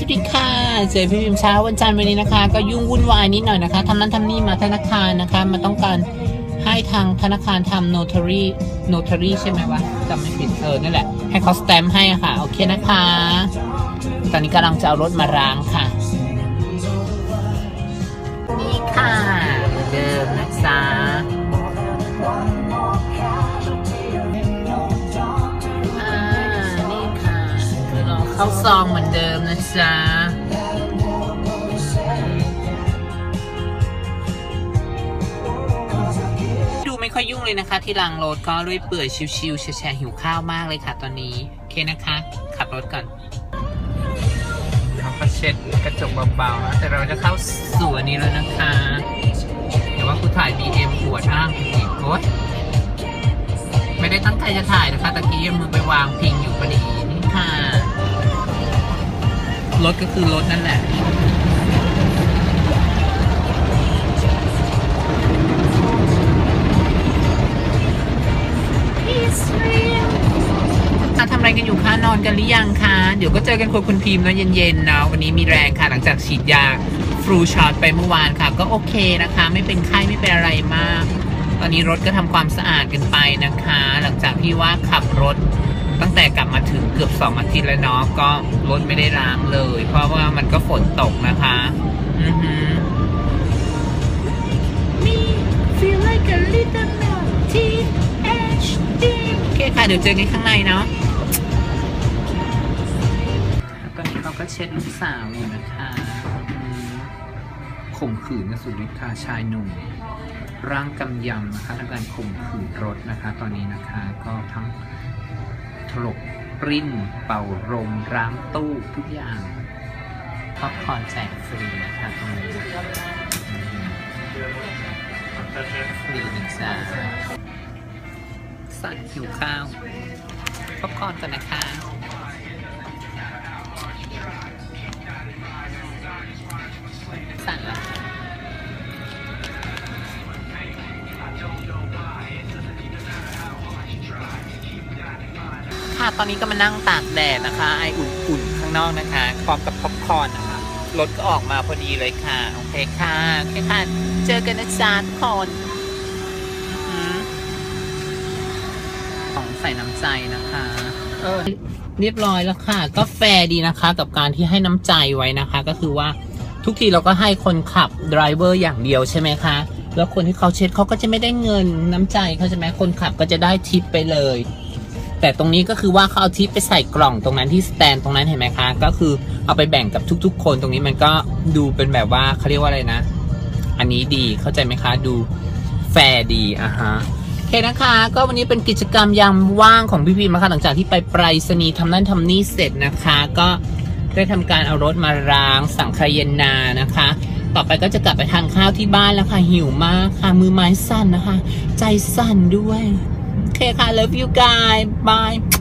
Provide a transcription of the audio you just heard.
สวัสดีค่ะ เจอพี่พิมพ์เช้าวันจันทร์วันนี้นะคะ ก็ยุ่งวุ่นวายนิดหน่อยนะคะทำนั้นทำนี่มาธนาคารนะคะมาต้องการให้ทางธนาคารทำโนเตอรี่โนเตอรี่ใช่ไหมวะจำไม่ผิดเออนั่นแหละ ให้เขาสแตมป์ให้ค่ะ โอเคนะคะ ตอนนี้กำลังจะเอารถมาร้างค่ะ เราเข้าซองเหมือนเดิมนะจ๊ะดูไม่ค่อยยุ่งเลยนะคะ ที่ล้างรถก็ลุยเปื่อยชิวๆแฉะๆหิวข้าวมากเลยค่ะตอนนี้ โอเคนะคะ ขับรถก่อนเราก็เช็ดกระจกเบาๆนะแต่เราจะเข้าสู่อันนี้แล้วนะคะเดี๋ยวว่ากูถ่าย BM ปวดอ้างอีกโอ๊ยไม่ได้ตั้งใจจะถ่ายนะคะตะกี้เอามือไปวางพิงอยู่พอดีนี่ค่ะร ถก็คือรถนั่นแหละอะทำอะไรกันอยู่คะนอนกันหรือยังคะ เดี๋ยวก็เจอกันคนคุณพิมพ์นะเย็นๆนะวันนี้มีแรงค่ะ หลังจากฉีดยาฟลูช็อตไปเมื่อวานค่ะ ก็โอเคนะคะ ไม่เป็นไข้ไม่เป็นอะไรมาก ตอนนี้รถก็ทำความสะอาดกันไปนะคะ หลังจากที่ว่าขับรถ ตั้งแต่กลับมาถึงเกือบสองอาทิตย์แล้วเนาะก็รถไม่ได้ล้างเลย เพราะว่ามันก็ฝนตกนะคะ อือหือ Me feel like a little melty HD โอเคค่ะ เดี๋ยวเจอกันข้างในเนาะตอนนี้เขาก็เช็ดลูกสาวอยู่นะคะอืมข่มขืนนะสุดฤทธิ์ค่ะชายหนุ่มร่างกำยำนะคะทำการข่มขืนรถนะคะ ตอนนี้นะคะก็ทั้ง ถลกปริ้น เป่าลมร้างตู้ทุกอย่างพ็อปคอนแจกฟรีนะคะตรงนี้ฟรีนะจ๊ะสั่งหิวข้าวพ็อปคอนกันนะคะ ตอนนี้ก็มานั่งตากแดดนะคะ ไออุ่นๆข้างนอกนะคะ พร้อมกับพ็อปคอร์นนะคะ รถก็ออกมาพอดีเลยค่ะ โอเคค่ะโอเคค่ะ เจอกันนะจ๊ะทุกคนอของใส่น้ำใจนะคะเออเรียบร้อยแล้วค่ะ ก็แฟร์ดีนะคะ กับการที่ให้น้ำใจไว้นะคะ ก็คือว่าทุกทีเราก็ให้คนขับดรเวอร์อย่างเดียวใช่ไหมคะแล้วคนที่เขาเช็ดเขาก็จะไม่ได้เงินน้ำใจเขาใช่ไหมคนขับก็จะได้ทิปไปเลย แต่ตรงนี้ก็คือว่าเขาเอาทิปไปใส่กล่องตรงนั้นที่สแตนตรงนั้นเห็นไหมคะ ก็คือเอาไปแบ่งกับทุก ๆ คนตรงนี้มันก็ดูเป็นแบบว่าเขาเรียกว่าอะไรนะ อันนี้ดีเข้าใจไหมคะ ดูแฟร์ดีอะฮะโอเคนะคะ ก็วันนี้เป็นกิจกรรมยามว่างของพี่พีนะคะหลังจากที่ไปไปรษณีย์ทำนั่นทำนี่เสร็จนะคะ ก็ได้ทำการเอารถมาล้างสังขยานานะคะ ต่อไปก็จะกลับไปทานข้าวที่บ้านแล้วค่ะหิวมากค่ะมือไม้สั่นนะคะ ใจสั่นด้วย โอเคค่ะ love you guys bye